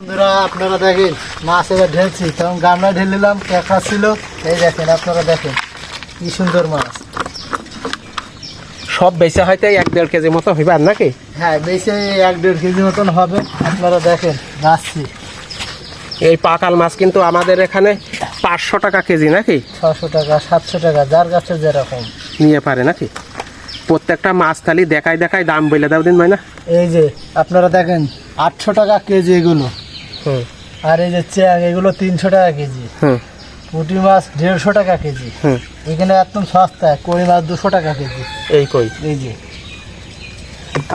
বন্ধুরা আপনারা দেখেন মাছ এবার ঢেলছি। তখন গামলা ঢেলিলাম ক্যাঁকড়া ছিল। এই দেখেন আপনারা দেখেন কি সুন্দর মাছ। সব বেচা হয়তো এক দেড় কেজি মতো হইবে আর নাকি? হ্যাঁ বেশি এক দেড় কেজি মতন হবে। আপনারা দেখেন যাচ্ছি। এই পাকাল মাছ কিন্তু আমাদের এখানে পাঁচশো টাকা কেজি নাকি? ছশো টাকা সাতশো টাকা যার কাছে যেরকম। নিয়ে পারে নাকি? প্রত্যেকটা মাছ থালি দেখাই দেখাই দাম বলে দাও দিন ভাই না। এই যে আপনারা দেখেন আটশো টাকা কেজি এগুলো। আর এই যে চ্যাং এগুলো তিনশো টাকা কেজি। পুঁটি মাছ দেড়শো টাকা কেজি। এখানে একদম সস্তা কই মাছ দুশো টাকা কেজি। এই কই? এই যে।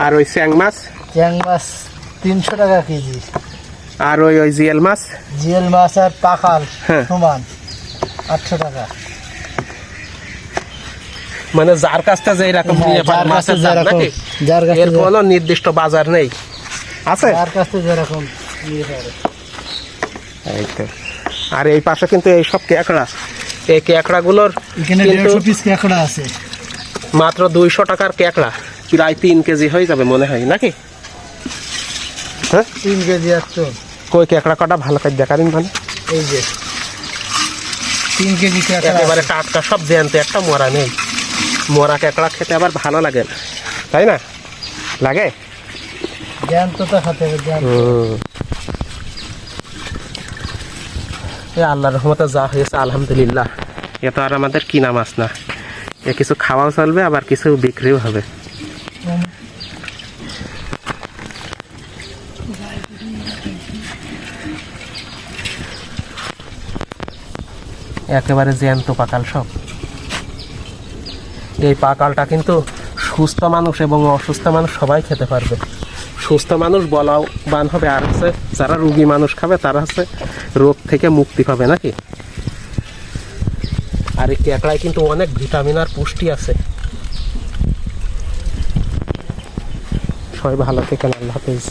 আর ওই স্যাং মাছ? চ্যাং মাছ তিনশো টাকা কেজি। আর ওই ওই জিয়েল মাছ? জিএল মাছ আর পাখাল হ্যাঁ। সমান আটশো টাকা। মানে যার কাছটা থেকে যেই রকম হ্যাঁ, নিয়ে পারে মাছের নাকি? যার কাছে এর কোনো নির্দিষ্ট বাজার নেই। আছে? যার কাছে যেরকম এই তো। আর এই পাশে কিন্তু এই সব ক্যাকড়া এই পিস ক্যাঁকড়া আছে। মাত্র দুইশো টাকার ক্যাকড়া প্রায় তিন কেজি হয়ে যাবে মনে হয় নাকি? হ্যাঁ? তিন কেজি তো। কই ক্যাকড়া কটা? ভালো করে দেখাবেন মানে। এই যে। তিন কেজি একেবারে টাটকা সব জ্যান্ত একটা মরা নেই। মরা ক্যাকড়া খেতে আবার ভালো লাগে না। তাই না? লাগে? জ্যান্ত তো খাতে হবে জ্যান্ত এ আল্লাহর রহমতে যা হয়েছে আলহামদুলিল্লাহ। এ তো আর আমাদের কিনা মাছ না। এ কিছু খাওয়াও চলবে আবার কিছু বিক্রিও হবে। একেবারে জ্যান্ত পাকাল সব। এই পাকালটা কিন্তু সুস্থ মানুষ এবং অসুস্থ মানুষ সবাই খেতে পারবে। সুস্থ মানুষ বলাও বান হবে। আর হচ্ছে যারা রুগী মানুষ খাবে, তারা হচ্ছে রোগ থেকে মুক্তি পাবে নাকি? আর এই ক্যাকড়ায় কিন্তু অনেক ভিটামিন আর পুষ্টি আছে। সবাই ভালো থেকে আল্লাহ হাফিজ।